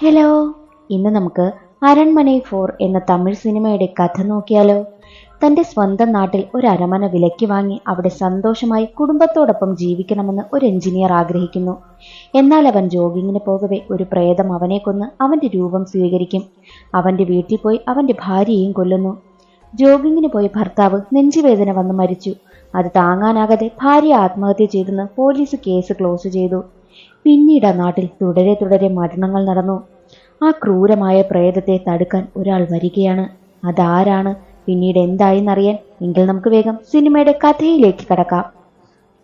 Hello. ഇന്ന് നമുക്ക് Aranmanai four എന്ന തമിഴ് സിനിമയുടെ കഥ നോക്കിയാലോ. തന്റെ സ്വന്തം നാട്ടിൽ ഒരു അരമന വിലയ്ക്ക് വാങ്ങി അവിടെ സന്തോഷമായി കുടുംബത്തോടൊപ്പം ജീവിക്കണമെന്ന് ഒരു എഞ്ചിനീയർ ആഗ്രഹിക്കുന്നു. എന്നാൽ അവൻ ജോഗിങ്ങിന് പോകവെ ഒരു പ്രേതം അവനെ കൊന്ന് അവന്റെ രൂപം സ്വീകരിക്കും. അവന്റെ വീട്ടിൽ പോയി അവന്റെ ഭാര്യയെയും കൊല്ലുന്നു. ജോഗിങ്ങിന് പോയി ഭർത്താവ് നെഞ്ചുവേദന വന്ന് മരിച്ചു. അത് താങ്ങാനാകാതെ ഭാര്യ ആത്മഹത്യ ചെയ്തെന്ന് പോലീസ് കേസ് ക്ലോസ് ചെയ്തു. പിന്നീട് ആ നാട്ടിൽ തുടരെ തുടരെ മരണങ്ങൾ നടന്നു. ആ ക്രൂരമായ പ്രേതത്തെ തടുക്കാൻ ഒരാൾ വരികയാണ്. അതാരാണ്? പിന്നീട് എന്തായി എന്നറിയാൻ എങ്കിൽ നമുക്ക് വേഗം സിനിമയുടെ കഥയിലേക്ക് കടക്കാം.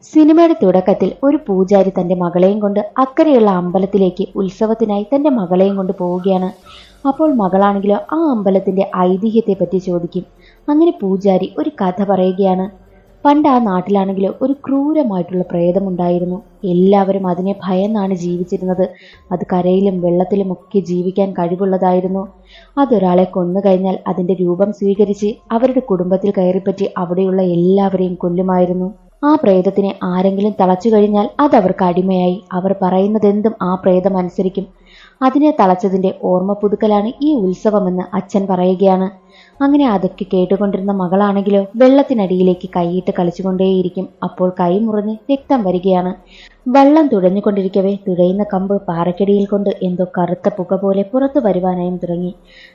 സിനിമയുടെ തുടക്കത്തിൽ ഒരു പൂജാരി തന്റെ മകളെയും കൊണ്ട് അക്കരെയുള്ള അമ്പലത്തിലേക്ക് ഉത്സവത്തിനായി തന്റെ മകളെയും കൊണ്ട് പോവുകയാണ്. അപ്പോൾ മകളാണെങ്കിലോ ആ അമ്പലത്തിന്റെ ഐതിഹ്യത്തെ പറ്റി ചോദിക്കും. അങ്ങനെ പൂജാരി ഒരു കഥ പറയുകയാണ്. പണ്ട് ആ നാട്ടിലാണെങ്കിലോ ഒരു ക്രൂരമായിട്ടുള്ള പ്രേതമുണ്ടായിരുന്നു. എല്ലാവരും അതിനെ ഭയന്നാണ് ജീവിച്ചിരുന്നത്. അത് കരയിലും വെള്ളത്തിലും ഒക്കെ ജീവിക്കാൻ കഴിവുള്ളതായിരുന്നു. അതൊരാളെ കൊന്നു കഴിഞ്ഞാൽ അതിന്റെ രൂപം സ്വീകരിച്ച് അവരുടെ കുടുംബത്തിൽ കയറിപ്പറ്റി അവിടെയുള്ള എല്ലാവരെയും കൊല്ലുമായിരുന്നു. ആ പ്രേതത്തിനെ ആരെങ്കിലും തളച്ചു കഴിഞ്ഞാൽ അത് അവർക്ക് അടിമയായി. അവർ പറയുന്നതെന്തും ആ പ്രേതം അനുസരിക്കും. അതിനെ തളച്ചതിന്റെ ഓർമ്മ പുതുക്കലാണ് ഈ ഉത്സവമെന്ന് അച്ഛൻ പറയുകയാണ്. അങ്ങനെ അതൊക്കെ കേട്ടുകൊണ്ടിരുന്ന മകളാണെങ്കിലോ വെള്ളത്തിനടിയിലേക്ക് കൈയിട്ട് കളിച്ചുകൊണ്ടേയിരിക്കും. അപ്പോൾ കൈ മുറിഞ്ഞ് രക്തം വരികയാണ്. വെള്ളം തുഴഞ്ഞുകൊണ്ടിരിക്കവേ തുഴയുന്ന കമ്പ് പാറക്കടിയിൽ കൊണ്ട് എന്തോ കറുത്ത പുക പോലെ പുറത്തു വരുവാനായും തുടങ്ങി.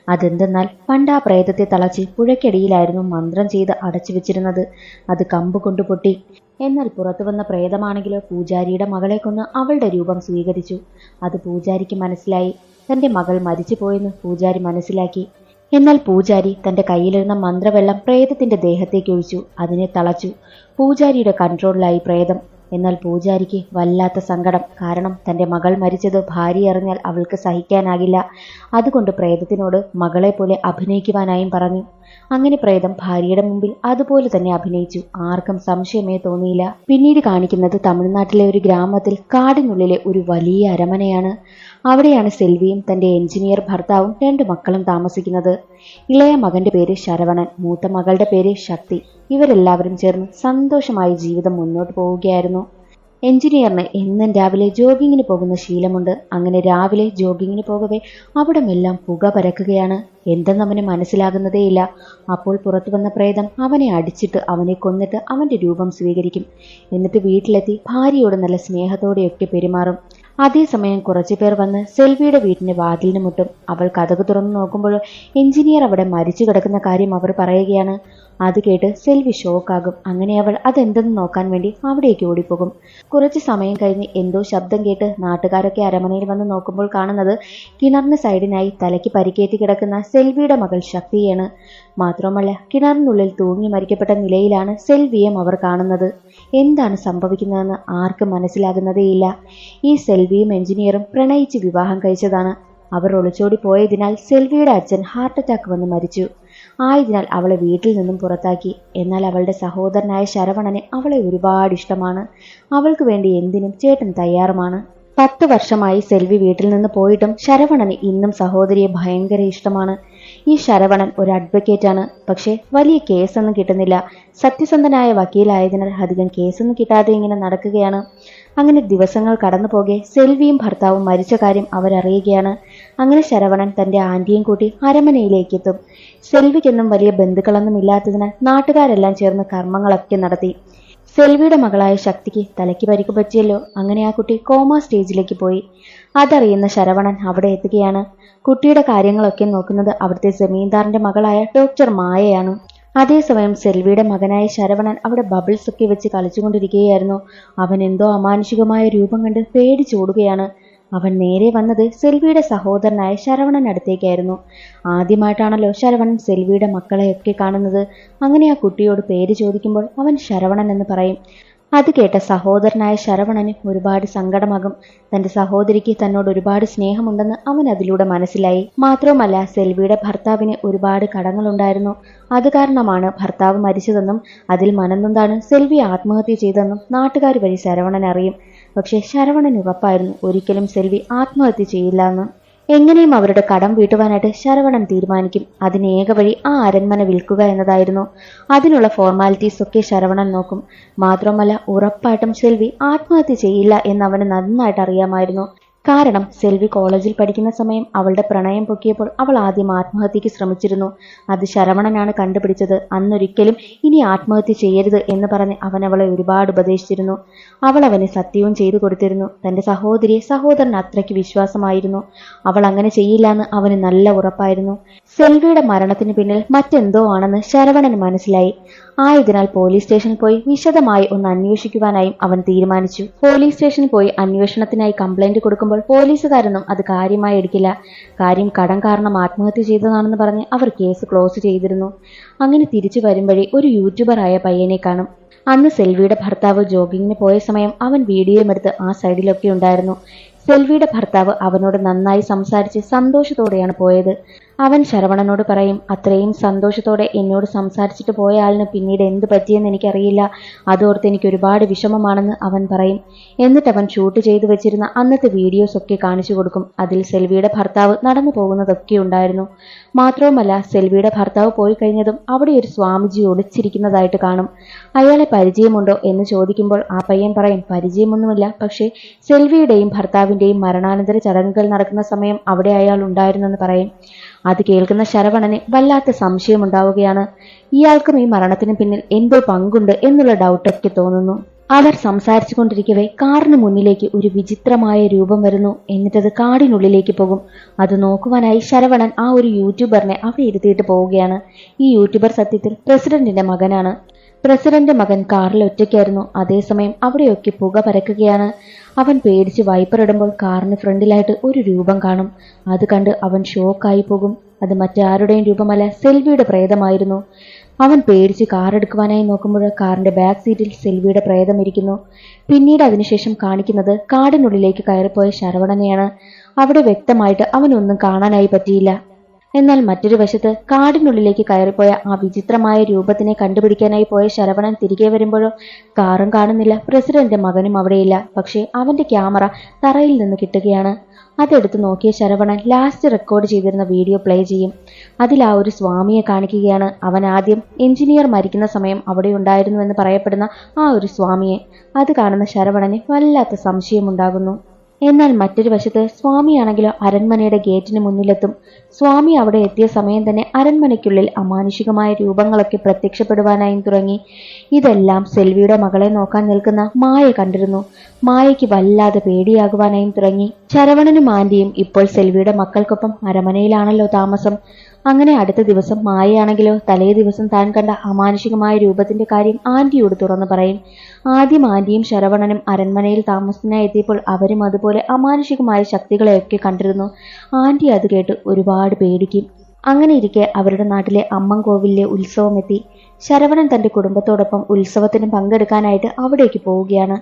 അതെന്തെന്നാൽ പണ്ടാ പ്രേതത്തെ തളച്ച് പുഴയ്ക്കടിയിലായിരുന്നു മന്ത്രം ചെയ്ത് അടച്ചു വെച്ചിരുന്നത്. അത് കമ്പ് കൊണ്ട് പൊട്ടി. എന്നാൽ പുറത്തു വന്ന പ്രേതമാണെങ്കിലോ പൂജാരിയുടെ മകളെ കൊന്ന് അവളുടെ രൂപം സ്വീകരിച്ചു. അത് പൂജാരിക്ക് മനസ്സിലായി. തന്റെ മകൾ മരിച്ചു പോയെന്ന് പൂജാരി മനസ്സിലാക്കി. എന്നാൽ പൂജാരി തന്റെ കയ്യിലിരുന്ന മന്ത്രവെള്ളം പ്രേതത്തിന്റെ ദേഹത്തേക്ക് ഒഴിച്ചു. അതിനെ തളച്ചു. പൂജാരിയുടെ കൺട്രോളിലായി പ്രേതം. എന്നാൽ പൂജാരിക്ക് വല്ലാത്ത സങ്കടം. കാരണം തന്റെ മകൾ മരിച്ചത് ഭാര്യ അറിഞ്ഞാൽ അവൾക്ക് സഹിക്കാനാകില്ല. അതുകൊണ്ട് പ്രേതത്തിനോട് മകളെ പോലെ അഭിനയിക്കുവാനായും പറഞ്ഞു. അങ്ങനെ പ്രേതം ഭാര്യയുടെ മുമ്പിൽ അതുപോലെ തന്നെ അഭിനയിച്ചു. ആർക്കും സംശയമേ തോന്നിയില്ല. പിന്നീട് കാണിക്കുന്നത് തമിഴ്നാട്ടിലെ ഒരു ഗ്രാമത്തിൽ കാടിനുള്ളിലെ ഒരു വലിയ അരമനയാണ്. അവിടെയാണ് സെൽവിയും തന്റെ എഞ്ചിനീയർ ഭർത്താവും രണ്ട് മക്കളും താമസിക്കുന്നത്. ഇളയ മകന്റെ പേര് ശരവണൻ മൂത്ത മകളുടെ പേര് ശക്തി. ഇവരെല്ലാവരും ചേർന്ന് സന്തോഷമായി ജീവിതം മുന്നോട്ട് പോവുകയായിരുന്നു. എഞ്ചിനീയറിന് എന്നും രാവിലെ ജോഗിങ്ങിന് പോകുന്ന ശീലമുണ്ട്. അങ്ങനെ രാവിലെ ജോഗിങ്ങിന് പോകവേ അവിടമെല്ലാം പുക പരക്കുകയാണ്. എന്തെന്നവന് മനസ്സിലാകുന്നതേയില്ല. അപ്പോൾ പുറത്തു വന്ന പ്രേതം അവനെ അടിച്ചിട്ട് അവനെ കൊന്നിട്ട് അവന്റെ രൂപം സ്വീകരിക്കും. എന്നിട്ട് വീട്ടിലെത്തി ഭാര്യയോട് നല്ല സ്നേഹത്തോടെയൊക്കെ പെരുമാറും. അതേസമയം കുറച്ചു പേർ വന്ന് സെൽവിയുടെ വീടിന്റെ വാതിലിന് മുട്ടും. അവൾ കഥക് തുറന്നു നോക്കുമ്പോൾ എഞ്ചിനീയർ അവിടെ മരിച്ചു കിടക്കുന്ന കാര്യം അവർ പറയുകയാണ്. അത് കേട്ട് സെൽവി ഷോക്കാകും. അങ്ങനെ അവൾ അതെന്തെന്ന് നോക്കാൻ വേണ്ടി അവിടേക്ക് ഓടിപ്പോകും. കുറച്ച് സമയം കഴിഞ്ഞ് എന്തോ ശബ്ദം കേട്ട് നാട്ടുകാരൊക്കെ അരമനയിൽ വന്ന് നോക്കുമ്പോൾ കാണുന്നത് കിണറിന് സൈഡിനായി തലയ്ക്ക് പരിക്കേറ്റി കിടക്കുന്ന സെൽവിയുടെ മകൾ ശക്തിയാണ്. മാത്രമല്ല കിണറിനുള്ളിൽ തൂങ്ങി മരിക്കപ്പെട്ട നിലയിലാണ് സെൽവിയും അവർ കാണുന്നത്. എന്താണ് സംഭവിക്കുന്നതെന്ന് ആർക്കും മനസ്സിലാകുന്നതേയില്ല ഈ സെൽവിയും എഞ്ചിനീയറും പ്രണയിച്ച് വിവാഹം കഴിച്ചതാണ്. അവർ ഒളിച്ചോടി പോയതിനാൽ സെൽവിയുടെ അച്ഛൻ ഹാർട്ട് അറ്റാക്ക് വന്ന് മരിച്ചു. ആയതിനാൽ അവളെ വീട്ടിൽ നിന്നും പുറത്താക്കി. എന്നാൽ അവളുടെ സഹോദരനായ ശരവണന് അവളെ ഒരുപാട് ഇഷ്ടമാണ്. അവൾക്ക് വേണ്ടി എന്തിനും ചേട്ടൻ തയ്യാറുമാണ്. പത്ത് വർഷമായി സെൽവി വീട്ടിൽ നിന്ന് പോയിട്ടും ശരവണന് ഇന്നും സഹോദരിയെ ഭയങ്കര ഇഷ്ടമാണ്. ഈ ശരവണൻ ഒരു അഡ്വക്കേറ്റ് ആണ്. പക്ഷേ വലിയ കേസൊന്നും കിട്ടുന്നില്ല. സത്യസന്ധനായ വക്കീലായതിനാൽ അധികം കേസൊന്നും കിട്ടാതെ ഇങ്ങനെ നടക്കുകയാണ്. അങ്ങനെ ദിവസങ്ങൾ കടന്നു പോകെ സെൽവിയും ഭർത്താവും മരിച്ച കാര്യം അവരറിയുകയാണ്. അങ്ങനെ ശരവണൻ തന്റെ ആന്റിയും കൂട്ടി അരമനയിലേക്ക് എത്തും. സെൽവിക്കൊന്നും വലിയ ബന്ധുക്കളൊന്നും ഇല്ലാത്തതിനാൽ നാട്ടുകാരെല്ലാം ചേർന്ന് കർമ്മങ്ങളൊക്കെ നടത്തി. സെൽവിയുടെ മകളായ ശക്തിക്ക് തലയ്ക്ക് പരിക്ക് പറ്റിയല്ലോ. അങ്ങനെ ആ കുട്ടി കോമ സ്റ്റേജിലേക്ക് പോയി. അതറിയുന്ന ശരവണൻ അവിടെ എത്തുകയാണ്. കുട്ടിയുടെ കാര്യങ്ങളൊക്കെ നോക്കുന്നത് അവിടുത്തെ ജമീന്ദാറിന്റെ മകളായ ഡോക്ടർ മായയാണ്. അതേസമയം സെൽവിയുടെ മകനായ ശരവണൻ അവിടെ ബബിൾസ് ഒക്കെ വെച്ച് കളിച്ചുകൊണ്ടിരിക്കുകയായിരുന്നു. അവൻ എന്തോ അമാനുഷികമായ രൂപം കണ്ട് പേടിച്ചോടുകയാണ് അവൻ നേരെ വന്നത് സെൽവിയുടെ സഹോദരനായ ശരവണൻ അടുത്തേക്കായിരുന്നു. ആദ്യമായിട്ടാണല്ലോ ശരവണൻ സെൽവിയുടെ മക്കളെയൊക്കെ കാണുന്നത്. അങ്ങനെ ആ കുട്ടിയോട് പേര് ചോദിക്കുമ്പോൾ അവൻ ശരവണൻ എന്ന് പറയും. അത് കേട്ട സഹോദരനായ ശരവണന് ഒരുപാട് സങ്കടമാകും. തന്റെ സഹോദരിക്ക് തന്നോട് ഒരുപാട് സ്നേഹമുണ്ടെന്ന് അവൻ അതിലൂടെ മനസ്സിലായി. മാത്രവുമല്ല സെൽവിയുടെ ഭർത്താവിന് ഒരുപാട് കടങ്ങളുണ്ടായിരുന്നു. അത് കാരണമാണ് ഭർത്താവ് മരിച്ചതെന്നും അതിൽ മനംനൊന്താണ് സെൽവി ആത്മഹത്യ ചെയ്തെന്നും നാട്ടുകാർ വഴി ശരവണൻ അറിയും. പക്ഷേ ശരവണൻ ഉറപ്പായിരുന്നു ഒരിക്കലും സെൽവി ആത്മഹത്യ ചെയ്യില്ല എന്ന്. എങ്ങനെയും അവരുടെ കടം വീട്ടുവാനായിട്ട് ശരവണൻ തീരുമാനിക്കും. അതിന് ഏക വഴി ആ അരന്മന വിൽക്കുക എന്നതായിരുന്നു. അതിനുള്ള ഫോർമാലിറ്റീസ് ഒക്കെ ശരവണൻ നോക്കും. മാത്രമല്ല ഉറപ്പായിട്ടും സെൽവി ആത്മഹത്യ ചെയ്യില്ല എന്ന് അവന് നന്നായിട്ട് അറിയാമായിരുന്നു. കാരണം സെൽവി കോളേജിൽ പഠിക്കുന്ന സമയം അവളുടെ പ്രണയം പൊക്കിയപ്പോൾ അവൾ ആദ്യം ആത്മഹത്യക്ക് ശ്രമിച്ചിരുന്നു. അത് ശരവണനാണ് കണ്ടുപിടിച്ചത്. അന്നൊരിക്കലും ഇനി ആത്മഹത്യ ചെയ്യരുത് എന്ന് പറഞ്ഞ് അവൻ അവളെ ഒരുപാട് ഉപദേശിച്ചിരുന്നു. അവൾ അവന് സത്യവും ചെയ്തു കൊടുത്തിരുന്നു. തന്റെ സഹോദരിയെ സഹോദരൻ അത്രയ്ക്ക് വിശ്വാസമായിരുന്നു. അവൾ അങ്ങനെ ചെയ്യില്ല എന്ന് അവന് നല്ല ഉറപ്പായിരുന്നു. സെൽവിയുടെ മരണത്തിന് പിന്നിൽ മറ്റെന്തോ ആണെന്ന് ശരവണന് മനസ്സിലായി. ആയതിനാൽ പോലീസ് സ്റ്റേഷനിൽ പോയി വിശദമായി ഒന്ന് അന്വേഷിക്കുവാനായും അവൻ തീരുമാനിച്ചു. പോലീസ് സ്റ്റേഷനിൽ പോയി അന്വേഷണത്തിനായി കംപ്ലൈന്റ് കൊടുക്കുമ്പോൾ പോലീസുകാരൊന്നും അത് കാര്യമായി എടുക്കില്ല. കാര്യം കടം കാരണം ആത്മഹത്യ ചെയ്തതാണെന്ന് പറഞ്ഞ് അവർ കേസ് ക്ലോസ് ചെയ്തിരുന്നു. അങ്ങനെ തിരിച്ചു വരുംവഴി ഒരു യൂട്യൂബറായ പയ്യനെ കാണും. അന്ന് സെൽവിയുടെ ഭർത്താവ് ജോഗിങ്ങിന് പോയ സമയം അവൻ വീഡിയോ എടുത്ത് ആ സൈഡിലൊക്കെ ഉണ്ടായിരുന്നു. സെൽവിയുടെ ഭർത്താവ് അവനോട് നന്നായി സംസാരിച്ച് സന്തോഷത്തോടെയാണ് പോയത്. അവൻ ശരവണനോട് പറയും അത്രയും സന്തോഷത്തോടെ എന്നോട് സംസാരിച്ചിട്ട് പോയ ആളിന് പിന്നീട് എന്ത് പറ്റിയെന്ന് എനിക്കറിയില്ല. അതോർത്ത് എനിക്ക് ഒരുപാട് വിഷമമാണെന്ന് അവൻ പറയും. എന്നിട്ട് അവൻ ഷൂട്ട് ചെയ്തു വെച്ചിരുന്ന അന്നത്തെ വീഡിയോസ് ഒക്കെ കാണിച്ചു കൊടുക്കും. അതിൽ സെൽവിയുടെ ഭർത്താവ് നടന്നു പോകുന്നതൊക്കെ ഉണ്ടായിരുന്നു. മാത്രവുമല്ല സെൽവിയുടെ ഭർത്താവ് പോയി കഴിഞ്ഞതും അവിടെ ഒരു സ്വാമിജി ഒളിച്ചിരിക്കുന്നതായിട്ട് കാണും. അയാളെ പരിചയമുണ്ടോ എന്ന് ചോദിക്കുമ്പോൾ ആ പയ്യൻ പറയും പരിചയമൊന്നുമില്ല. പക്ഷേ സെൽവിയുടെയും ഭർത്താവിന്റെയും മരണാനന്തര ചടങ്ങുകൾ നടക്കുന്ന സമയം അവിടെ അയാൾ ഉണ്ടായിരുന്നെന്ന് പറയും. അത് കേൾക്കുന്ന ശരവണന് വല്ലാത്ത സംശയമുണ്ടാവുകയാണ്. ഇയാൾക്കും ഈ മരണത്തിന് പിന്നിൽ എന്തോ പങ്കുണ്ട് എന്നുള്ള ഡൗട്ടൊക്കെ തോന്നുന്നു. അവർ സംസാരിച്ചു കൊണ്ടിരിക്കവേ കാറിന് മുന്നിലേക്ക് ഒരു വിചിത്രമായ രൂപം വരുന്നു. എന്നിട്ടത് കാടിനുള്ളിലേക്ക് പോകും. അത് നോക്കുവാനായി ശരവണൻ ആ ഒരു യൂട്യൂബറിനെ അവിടെ ഇരുത്തിയിട്ട് പോവുകയാണ്. ഈ യൂട്യൂബർ സത്യത്തിൽ പ്രസിഡന്റിന്റെ മകനാണ്. പ്രസിഡന്റ് മകൻ കാറിൽ ഒറ്റയ്ക്കായിരുന്നു. അതേസമയം അവിടെയൊക്കെ പുക പരക്കുകയാണ്. അവൻ പേടിച്ച് വൈപ്പർ ഇടുമ്പോൾ കാറിന് ഫ്രണ്ടിലായിട്ട് ഒരു രൂപം കാണും. അത് കണ്ട് അവൻ ഷോക്കായി പോകും. അത് മറ്റാരുടെയും രൂപമല്ല സെൽവിയുടെ പ്രേതമായിരുന്നു. അവൻ പേടിച്ച് കാർ എടുക്കുവാനായി നോക്കുമ്പോൾ കാറിന്റെ ബാക്ക് സീറ്റിൽ സെൽവിയുടെ പ്രേതം ഇരിക്കുന്നു. പിന്നീട് അതിനുശേഷം കാണിക്കുന്നത് കാടിനുള്ളിലേക്ക് കയറിപ്പോയ ശരവണനെയാണ്. അവിടെ വ്യക്തമായിട്ട് അവനൊന്നും കാണാനായി പറ്റിയില്ല. എന്നാൽ മറ്റൊരു വശത്ത് കാടിനുള്ളിലേക്ക് കയറിപ്പോയ ആ വിചിത്രമായ രൂപത്തിനെ കണ്ടുപിടിക്കാനായി പോയ ശരവണൻ തിരികെ വരുമ്പോഴോ കാറും കാണുന്നില്ല പ്രസിഡന്റ് മകനും അവിടെയില്ല. പക്ഷേ അവന്റെ ക്യാമറ തറയിൽ നിന്ന് കിട്ടുകയാണ്. അതെടുത്ത് നോക്കിയ ശരവണൻ ലാസ്റ്റ് റെക്കോർഡ് ചെയ്തിരുന്ന വീഡിയോ പ്ലേ ചെയ്യും. അതിൽ ആ ഒരു സ്വാമിയെ കാണിക്കുകയാണ്. അവൻ ആദ്യം എഞ്ചിനീയർ മരിക്കുന്ന സമയം അവിടെ ഉണ്ടായിരുന്നുവെന്ന് പറയപ്പെടുന്ന ആ ഒരു സ്വാമിയെ. അത് കാണുന്ന ശരവണന് വല്ലാത്ത സംശയമുണ്ടാകുന്നു. എന്നാൽ മറ്റൊരു വശത്ത് സ്വാമിയാണെങ്കിലോ അരൺമനയുടെ ഗേറ്റിന് മുന്നിലെത്തും. സ്വാമി അവിടെ എത്തിയ സമയം തന്നെ അരൺമനയ്ക്കുള്ളിൽ അമാനുഷികമായ രൂപങ്ങളൊക്കെ പ്രത്യക്ഷപ്പെടുവാനായും തുടങ്ങി. ഇതെല്ലാം സെൽവിയുടെ മകളെ നോക്കാൻ നിൽക്കുന്ന മായ കണ്ടിരുന്നു. മായയ്ക്ക് വല്ലാതെ പേടിയാകുവാനായും തുടങ്ങി. ചരവണനും ആന്റിയും ഇപ്പോൾ സെൽവിയുടെ മക്കൾക്കൊപ്പം അരമനയിലാണല്ലോ താമസം. അങ്ങനെ അടുത്ത ദിവസം മായയാണെങ്കിലോ തലേ ദിവസം താൻ കണ്ട അമാനുഷികമായ രൂപത്തിന്റെ കാര്യം ആന്റിയോട് തുറന്നു പറയും. ആദ്യം ആന്റിയും ശരവണനും അരൺമനയിൽ താമസത്തിനായി എത്തിയപ്പോൾ അവരും അതുപോലെ അമാനുഷികമായ ശക്തികളെയൊക്കെ കണ്ടിരുന്നു. ആന്റി അത് കേട്ട് ഒരുപാട് പേടിക്കും. അങ്ങനെ ഇരിക്കെ അവരുടെ നാട്ടിലെ അമ്മൻകോവിലിലെ ഉത്സവം എത്തി. ശരവണൻ തന്റെ കുടുംബത്തോടൊപ്പം ഉത്സവത്തിന് പങ്കെടുക്കാനായിട്ട് അവിടേക്ക് പോവുകയാണ്.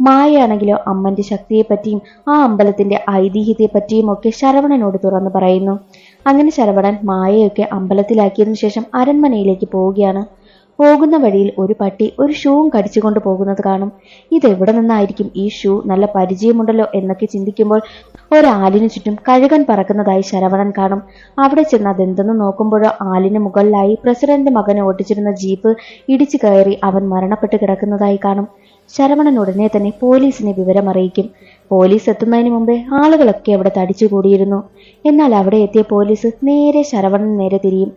മായയാണെങ്കിലോ അമ്മന്റെ ശക്തിയെപ്പറ്റിയും ആ അമ്പലത്തിന്റെ ഐതിഹ്യത്തെപ്പറ്റിയും ഒക്കെ ശരവണനോട് തുറന്നു പറയുന്നു. അങ്ങനെ ശരവണൻ മായയൊക്കെ അമ്പലത്തിലാക്കിയതിനു ശേഷം അരൺമനയിലേക്ക് പോവുകയാണ്. പോകുന്ന വഴിയിൽ ഒരു പട്ടി ഒരു ഷൂവും കടിച്ചുകൊണ്ട് പോകുന്നത് കാണും. ഇതെവിടെ നിന്നായിരിക്കും ഈ ഷൂ? നല്ല പരിചയമുണ്ടല്ലോ എന്നൊക്കെ ചിന്തിക്കുമ്പോൾ ഒരാലിനു ചുറ്റും കഴുകൻ പറക്കുന്നതായി ശരവണൻ കാണും. അവിടെ ചെന്ന് അതെന്തെന്ന് നോക്കുമ്പോഴോ ആലിന് മുകളിലായി പ്രസിഡന്റ് മകനെ ഓട്ടിച്ചിരുന്ന ജീപ്പ് ഇടിച്ചു കയറി അവൻ മരണപ്പെട്ട് കിടക്കുന്നതായി കാണും. ശരവണൻ ഉടനെ തന്നെ പോലീസിനെ വിവരമറിയിക്കും. പോലീസ് എത്തുന്നതിന് മുമ്പേ ആളുകളൊക്കെ അവിടെ തടിച്ചു കൂടിയിരുന്നു എന്നാൽ അവിടെ എത്തിയ പോലീസ് നേരെ ശരവണന് നേരെ തിരിയും.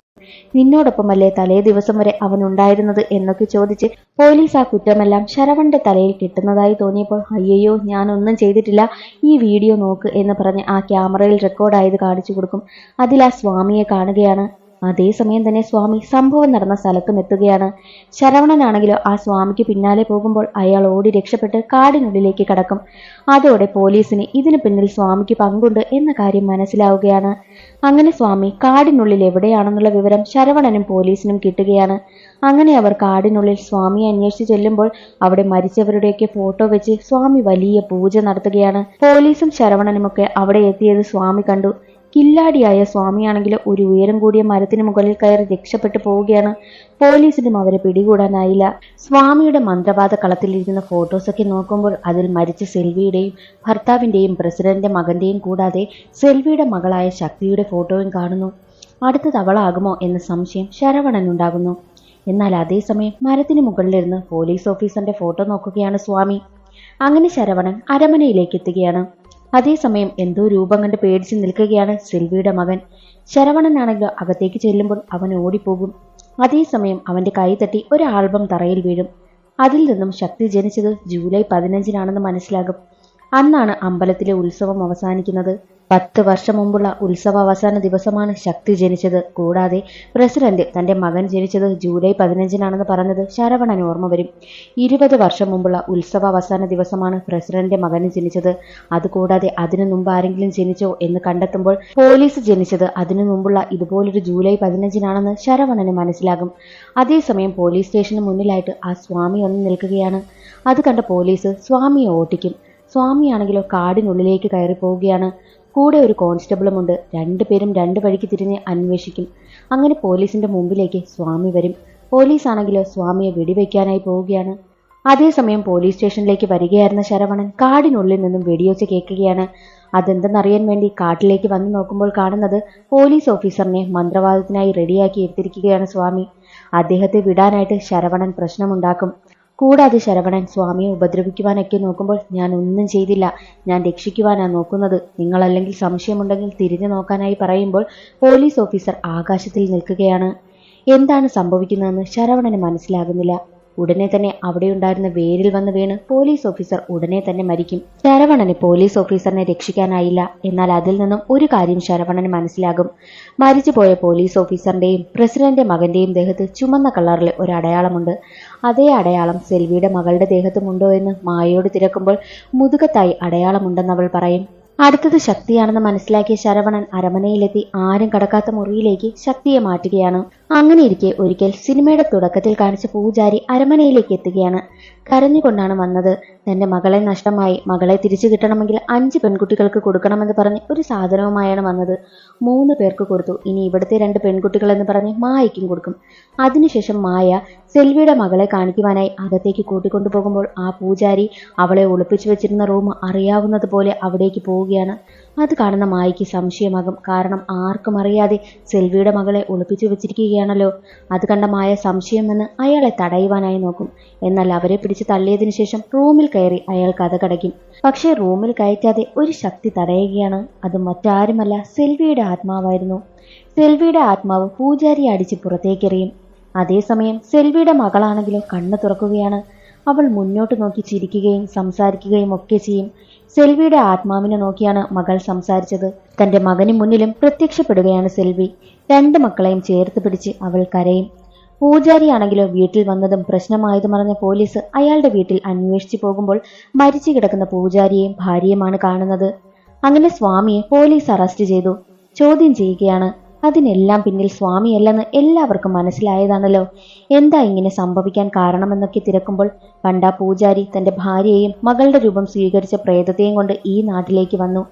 നിന്നോടൊപ്പമല്ലേ തലേ ദിവസം വരെ അവൻ ഉണ്ടായിരുന്നത് എന്നൊക്കെ ചോദിച്ച് പോലീസ് ആ കുറ്റമെല്ലാം ശരവണന്റെ തലയിൽ കിട്ടുന്നതായി തോന്നിയപ്പോൾ അയ്യയ്യോ ഞാനൊന്നും ചെയ്തിട്ടില്ല. ഈ വീഡിയോ നോക്ക് എന്ന് പറഞ്ഞ് ആ ക്യാമറയിൽ റെക്കോർഡായത് കാണിച്ചു കൊടുക്കും. അതിൽ ആ സ്വാമിയെ കാണുകയാണ്. അതേസമയം തന്നെ സ്വാമി സംഭവം നടന്ന സ്ഥലത്തും എത്തുകയാണ്. ശരവണനാണെങ്കിലോ ആ സ്വാമിക്ക് പിന്നാലെ പോകുമ്പോൾ അയാൾ ഓടി രക്ഷപ്പെട്ട് കാടിനുള്ളിലേക്ക് കടക്കും. അതോടെ പോലീസിന് ഇതിനു പിന്നിൽ സ്വാമിക്ക് പങ്കുണ്ട് എന്ന കാര്യം മനസ്സിലാവുകയാണ്. അങ്ങനെ സ്വാമി കാടിനുള്ളിൽ എവിടെയാണെന്നുള്ള വിവരം ശരവണനും പോലീസിനും കിട്ടുകയാണ്. അങ്ങനെ അവർ കാടിനുള്ളിൽ സ്വാമിയെ അന്വേഷിച്ച് ചെല്ലുമ്പോൾ അവിടെ മരിച്ചവരുടെയൊക്കെ ഫോട്ടോ വെച്ച് സ്വാമി വലിയ പൂജ നടത്തുകയാണ്. പോലീസും ശരവണനുമൊക്കെ അവിടെ എത്തിയത് സ്വാമി കണ്ടു. കില്ലാടിയായ സ്വാമിയാണെങ്കിൽ ഒരു ഉയരം കൂടിയ മരത്തിന് മുകളിൽ കയറി രക്ഷപ്പെട്ടു പോവുകയാണ്. പോലീസിനും അവരെ പിടികൂടാനായില്ല. സ്വാമിയുടെ മന്ത്രവാദ കളത്തിലിരിക്കുന്ന ഫോട്ടോസൊക്കെ നോക്കുമ്പോൾ അതിൽ മരിച്ച സെൽവിയുടെയും ഭർത്താവിന്റെയും പ്രസിഡന്റിന്റെ മകന്റെയും കൂടാതെ സെൽവിയുടെ മകളായ ശക്തിയുടെ ഫോട്ടോയും കാണുന്നു. അടുത്തത് അവളാകുമോ എന്ന സംശയം ശരവണനുണ്ടാകുന്നു. എന്നാൽ അതേസമയം മരത്തിന് മുകളിലിരുന്ന് പോലീസ് ഓഫീസറിന്റെ ഫോട്ടോ നോക്കുകയാണ് സ്വാമി. അങ്ങനെ ശരവണൻ അരമനയിലേക്ക് എത്തുകയാണ്. അതേസമയം എന്തോ രൂപം കണ്ട് പേടിച്ച് നിൽക്കുകയാണ് സെൽവിയുടെ മകൻ. ശരവണനാണെങ്കിലോ അകത്തേക്ക് ചെല്ലുമ്പോൾ അവൻ ഓടിപ്പോകും. അതേസമയം അവന്റെ കൈ തട്ടി ഒരു ആൽബം തറയിൽ വീഴും. അതിൽ നിന്നും ശക്തി ജനിച്ചത് ജൂലൈ പതിനഞ്ചിനാണെന്ന് മനസ്സിലാകും. അന്നാണ് അമ്പലത്തിലെ ഉത്സവം അവസാനിക്കുന്നത്. പത്ത് വർഷം മുമ്പുള്ള ഉത്സവ അവസാന ദിവസമാണ് ശക്തി ജനിച്ചത്. കൂടാതെ പ്രസിഡന്റ് തന്റെ മകൻ ജനിച്ചത് ജൂലൈ പതിനഞ്ചിനാണെന്ന് പറഞ്ഞത് ശരവണന് ഓർമ്മ വരും. ഇരുപത് വർഷം മുമ്പുള്ള ഉത്സവ അവസാന ദിവസമാണ് പ്രസിഡന്റിന്റെ മകൻ ജനിച്ചത്. അതുകൂടാതെ അതിനു മുമ്പ് ആരെങ്കിലും ജനിച്ചോ എന്ന് കണ്ടെത്തുമ്പോൾ പോലീസ് ജനിച്ചത് അതിനു മുമ്പുള്ള ഇതുപോലൊരു ജൂലൈ പതിനഞ്ചിനാണെന്ന് ശരവണന് മനസ്സിലാകും. അതേസമയം പോലീസ് സ്റ്റേഷന് മുന്നിലായിട്ട് ആ സ്വാമി ഒന്ന് നിൽക്കുകയാണ്. അത് കണ്ട പോലീസ് സ്വാമിയെ ഓട്ടിക്കും. സ്വാമിയാണെങ്കിലോ കാടിനുള്ളിലേക്ക് കയറി പോവുകയാണ് കൂടെ ഒരു കോൺസ്റ്റബിളുമുണ്ട് രണ്ടുപേരും രണ്ട് വഴിക്ക് തിരിഞ്ഞ് അന്വേഷിക്കും. അങ്ങനെ പോലീസിന്റെ മുമ്പിലേക്ക് സ്വാമി വരും. പോലീസ് ആണെങ്കിലോ സ്വാമിയെ വെടിവെക്കാനായി പോവുകയാണ്. അതേസമയം പോലീസ് സ്റ്റേഷനിലേക്ക് വരികയായിരുന്ന ശരവണൻ കാടിനുള്ളിൽ നിന്നും വെടിയോച്ച് കേൾക്കുകയാണ്. അതെന്തെന്നറിയാൻ വേണ്ടി കാട്ടിലേക്ക് വന്നു നോക്കുമ്പോൾ കാണുന്നത് പോലീസ് ഓഫീസറിനെ മന്ത്രവാദത്തിനായി റെഡിയാക്കി എടുത്തിരിക്കുകയാണ് സ്വാമി. അദ്ദേഹത്തെ വിടാനായിട്ട് ശരവണൻ പ്രശ്നമുണ്ടാക്കും. കൂടാതെ ശരവണൻ സ്വാമിയെ ഉപദ്രവിക്കുവാനൊക്കെ നോക്കുമ്പോൾ ഞാൻ ഒന്നും ചെയ്തില്ല. ഞാൻ രക്ഷിക്കുവാനാണ് നോക്കുന്നത്. നിങ്ങളല്ലെങ്കിൽ സംശയമുണ്ടെങ്കിൽ തിരിഞ്ഞു നോക്കാനായി പറയുമ്പോൾ പോലീസ് ഓഫീസർ ആകാശത്തിൽ നിൽക്കുകയാണ്. എന്താണ് സംഭവിക്കുന്നതെന്ന് ശരവണന് മനസ്സിലാകുന്നില്ല. ഉടനെ തന്നെ അവിടെയുണ്ടായിരുന്ന വേരിൽ വന്ന് വീണ് പോലീസ് ഓഫീസർ ഉടനെ തന്നെ മരിക്കും. ശരവണന് പോലീസ് ഓഫീസറിനെ രക്ഷിക്കാനായില്ല. എന്നാൽ അതിൽ നിന്നും ഒരു കാര്യം ശരവണന് മനസ്സിലാകും. മരിച്ചുപോയ പോലീസ് ഓഫീസറിന്റെയും പ്രസിഡന്റ് മകന്റെയും ദേഹത്ത് ചുമന്ന കളറിലെ ഒരു അടയാളമുണ്ട്. അതേ അടയാളം സെൽവിയുടെ മകളുടെ ദേഹത്തുമുണ്ടോ എന്ന് മായയോട് തിരക്കുമ്പോൾ മുതുകത്തായി അടയാളമുണ്ടെന്ന് അവൾ പറയും. അടുത്തത് ശക്തിയാണെന്ന് മനസ്സിലാക്കിയ ശരവണൻ അരമനയിലെത്തി ആരും കടക്കാത്ത മുറിയിലേക്ക് ശക്തിയെ മാറ്റുകയാണ്. അങ്ങനെ ഇരിക്കെ ഒരിക്കൽ സിനിമയുടെ തുടക്കത്തിൽ കാണിച്ച പൂജാരി അരമനയിലേക്ക് എത്തുകയാണ്. കരഞ്ഞുകൊണ്ടാണ് വന്നത്. തന്റെ മകളെ നഷ്ടമായി. മകളെ തിരിച്ചു കിട്ടണമെങ്കിൽ അഞ്ച് പെൺകുട്ടികൾക്ക് കൊടുക്കണമെന്ന് പറഞ്ഞ് ഒരു സാധനവുമായാണ് വന്നത്. മൂന്ന് പേർക്ക് കൊടുത്തു. ഇനി ഇവിടുത്തെ രണ്ട് പെൺകുട്ടികൾ എന്ന് പറഞ്ഞ് മായയ്ക്കും കൊടുക്കും. അതിനുശേഷം മായ സെൽവിയുടെ മകളെ കാണിക്കുവാനായി അകത്തേക്ക് കൂട്ടിക്കൊണ്ടുപോകുമ്പോൾ ആ പൂജാരി അവളെ ഒളിപ്പിച്ചു വെച്ചിരുന്ന റൂം അറിയാവുന്നത് പോലെ അവിടേക്ക് പോവുകയാണ്. അത് കാണുന്ന മായയ്ക്ക് സംശയമാകും. കാരണം ആർക്കും അറിയാതെ സെൽവിയുടെ മകളെ ഒളിപ്പിച്ചു വെച്ചിരിക്കുകയാണല്ലോ അത് കണ്ട മായ സംശയം സംശയമെന്ന് അയാളെ തടയുവാനായി നോക്കും. എന്നാൽ അവരെ പിടിച്ച് തള്ളിയതിനു ശേഷം റൂമിൽ കയറി അയാൾ കഥ കടയ്ക്കും. പക്ഷേ റൂമിൽ കയറ്റാതെ ഒരു ശക്തി തടയുകയാണ്. അത് മറ്റാരുമല്ല സെൽവിയുടെ ആത്മാവായിരുന്നു. സെൽവിയുടെ ആത്മാവ് പൂജാരി അടിച്ച് പുറത്തേക്കെറിയും. അതേസമയം സെൽവിയുടെ മകളാണെങ്കിലും കണ്ണു തുറക്കുകയാണ്. അവൾ മുന്നോട്ട് നോക്കി ചിരിക്കുകയും സംസാരിക്കുകയും ഒക്കെ ചെയ്യും. സെൽവിയുടെ ആത്മാവിനെ നോക്കിയാണ് മകൾ സംസാരിച്ചത്. തന്റെ മകന് മുന്നിലും പ്രത്യക്ഷപ്പെടുകയാണ് സെൽവി. രണ്ട് മക്കളെയും ചേർത്ത് പിടിച്ച് അവൾ കരയും. പൂജാരിയാണെങ്കിലോ വീട്ടിൽ വന്നതും പ്രശ്നമായതും അറിഞ്ഞ പോലീസ് അയാളുടെ വീട്ടിൽ അന്വേഷിച്ചു പോകുമ്പോൾ മരിച്ചു കിടക്കുന്ന പൂജാരിയെയും ഭാര്യയുമാണ് കാണുന്നത്. അങ്ങനെ സ്വാമിയെ പോലീസ് അറസ്റ്റ് ചെയ്തു. ചോദ്യം ചെയ്യുകയാണ് അതിനെല്ലാം പിന്നിൽ സ്വാമിയല്ലെന്ന് എല്ലാവർക്കും മനസ്സിലായതാണല്ലോ. എന്താ ഇങ്ങനെ സംഭവിക്കാൻ കാരണമെന്നൊക്കെ തിരക്കുമ്പോൾ പണ്ടാ പൂജാരി തന്റെ ഭാര്യയെയും മകളുടെ രൂപം സ്വീകരിച്ച പ്രേതത്തെയും കൊണ്ട് ഈ നാട്ടിലേക്ക് വന്നു.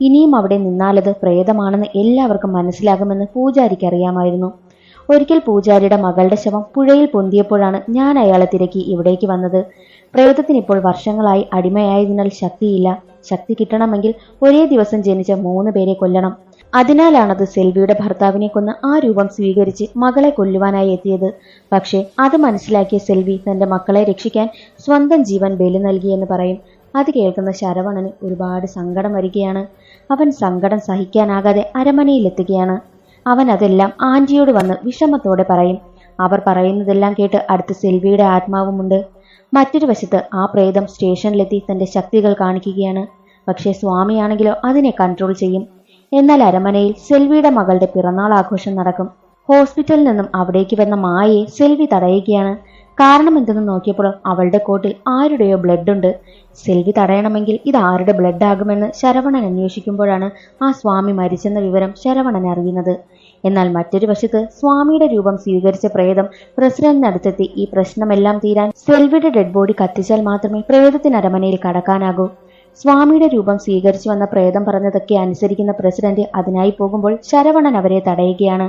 ഇനിയും അവിടെ നിന്നാലത് പ്രേതമാണെന്ന് എല്ലാവർക്കും മനസ്സിലാകുമെന്ന് പൂജാരിക്ക് അറിയാമായിരുന്നു ഒരിക്കൽ പൂജാരിയുടെ മകളുടെ ശവം പുഴയിൽ പൊന്തിയപ്പോഴാണ് ഞാൻ അയാളെ തിരക്കി ഇവിടേക്ക് വന്നത്. പ്രേതത്തിന് ഇപ്പോൾ വർഷങ്ങളായി അടിമയായതിനാൽ ശക്തിയില്ല. ശക്തി കിട്ടണമെങ്കിൽ ഒരേ ദിവസം ജനിച്ച മൂന്ന് പേരെ കൊല്ലണം. അതിനാലാണത് സെൽവിയുടെ ഭർത്താവിനെ കൊന്ന് ആ രൂപം സ്വീകരിച്ച് മകളെ കൊല്ലുവാനായി എത്തിയത്. പക്ഷേ അത് മനസ്സിലാക്കിയ സെൽവി തന്റെ മക്കളെ രക്ഷിക്കാൻ സ്വന്തം ജീവൻ ബലി നൽകിയെന്ന് പറയും. അത് കേൾക്കുന്ന ശരവണന് ഒരുപാട് സങ്കടം വരികയാണ്. അവൻ സങ്കടം സഹിക്കാനാകാതെ അരമനയിലെത്തുകയാണ്. അവൻ അതെല്ലാം ആന്റിയോട് വന്ന് വിഷമത്തോടെ പറയും. അവർ പറയുന്നതെല്ലാം കേട്ട് അടുത്ത് സെൽവിയുടെ ആത്മാവുമുണ്ട്. മറ്റൊരു വശത്ത് ആ പ്രേതം സ്റ്റേഷനിലെത്തി തന്റെ ശക്തികൾ കാണിക്കുകയാണ്. പക്ഷേ സ്വാമിയാണെങ്കിലോ അതിനെ കൺട്രോൾ ചെയ്യും. എന്നാൽ അരമനയിൽ സെൽവിയുടെ മകളുടെ പിറന്നാൾ ആഘോഷം നടക്കും. ഹോസ്പിറ്റലിൽ നിന്നും അവിടേക്ക് വന്ന മായയെ സെൽവി തടയുകയാണ്. കാരണം എന്തെന്ന് നോക്കിയപ്പോൾ അവളുടെ കോട്ടിൽ ആരുടെയോ ബ്ലഡ് ഉണ്ട്. സെൽവി തടയണമെങ്കിൽ ഇത് ആരുടെ ബ്ലഡ് ആകുമെന്ന് ശരവണൻ അന്വേഷിക്കുമ്പോഴാണ് ആ സ്വാമി മരിച്ചെന്ന വിവരം ശരവണൻ അറിയുന്നത്. എന്നാൽ മറ്റൊരു വശത്ത് സ്വാമിയുടെ രൂപം സ്വീകരിച്ച പ്രേതം പ്രസിഡന്റിനടുത്തെത്തി ഈ പ്രശ്നമെല്ലാം തീരാൻ സെൽവിയുടെ ഡെഡ് ബോഡി കത്തിച്ചാൽ മാത്രമേ പ്രേതത്തിന് അരമനയിൽ കടക്കാനാകൂ. സ്വാമിയുടെ രൂപം സ്വീകരിച്ചു വന്ന പ്രേതം പറഞ്ഞതൊക്കെ അനുസരിക്കുന്ന പ്രസിഡന്റ് അതിനായി പോകുമ്പോൾ ശരവണൻ അവരെ തടയുകയാണ്.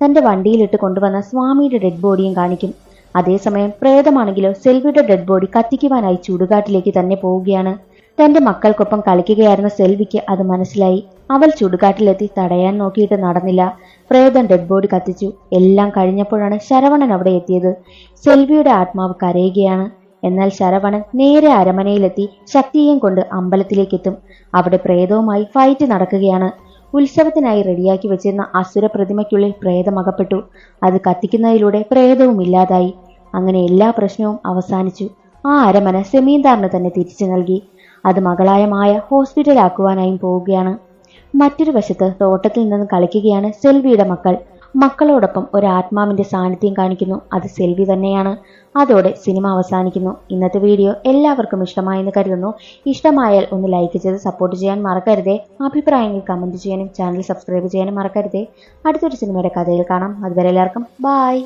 തന്റെ വണ്ടിയിലിട്ട് കൊണ്ടുവന്ന സ്വാമിയുടെ ഡെഡ് ബോഡിയും കാണിക്കും. അതേസമയം പ്രേതമാണെങ്കിലോ സെൽവിയുടെ ഡെഡ് ബോഡി കത്തിക്കുവാനായി ചുടുകാട്ടിലേക്ക് തന്നെ പോവുകയാണ്. തന്റെ മക്കൾക്കൊപ്പം കളിക്കുകയായിരുന്ന സെൽവിക്ക് അത് മനസ്സിലായി. അവൾ ചുടുകാട്ടിലെത്തി തടയാൻ നോക്കിയിട്ട് നടന്നില്ല. പ്രേതം ഡെഡ് ബോഡി കത്തിച്ചു. എല്ലാം കഴിഞ്ഞപ്പോഴാണ് ശരവണൻ അവിടെ എത്തിയത്. സെൽവിയുടെ ആത്മാവ് കരയുകയാണ്. എന്നാൽ ശരവണൻ നേരെ അരമനയിലെത്തി ശക്തിയെയും കൊണ്ട് അമ്പലത്തിലേക്കെത്തും. അവിടെ പ്രേതവുമായി ഫൈറ്റ് നടക്കുകയാണ്. ഉത്സവത്തിനായി റെഡിയാക്കി വെച്ചിരുന്ന അസുര പ്രതിമയ്ക്കുള്ളിൽ പ്രേതം അകപ്പെട്ടു. അത് കത്തിക്കുന്നതിലൂടെ പ്രേതവും ഇല്ലാതായി. അങ്ങനെ എല്ലാ പ്രശ്നവും അവസാനിച്ചു. ആ അരമന സെമീന്ദാറിന് തന്നെ തിരിച്ചു നൽകി. അത് മകളായ മായ ഹോസ്പിറ്റലാക്കുവാനായും പോവുകയാണ്. മറ്റൊരു വശത്ത് തോട്ടത്തിൽ നിന്ന് കളിക്കുകയാണ് സെൽവിയുടെ മക്കൾ. മക്കളോടൊപ്പം ഒരു ആത്മാവിന്റെ സാന്നിധ്യം കാണിക്കുന്നു. അത് സെൽവി തന്നെയാണ്. അതോടെ സിനിമ അവസാനിക്കുന്നു. ഇന്നത്തെ വീഡിയോ എല്ലാവർക്കും ഇഷ്ടമായെന്ന് കരുതുന്നു. ഇഷ്ടമായാൽ ഒന്ന് ലൈക്ക് ചെയ്ത് സപ്പോർട്ട് ചെയ്യാൻ മറക്കരുതേ. അഭിപ്രായങ്ങൾ കമന്റ് ചെയ്യാനും ചാനൽ സബ്സ്ക്രൈബ് ചെയ്യാനും മറക്കരുതേ. അടുത്തൊരു സിനിമയുടെ കഥയിൽ കാണാം. അതുവരെ എല്ലാവർക്കും ബായ്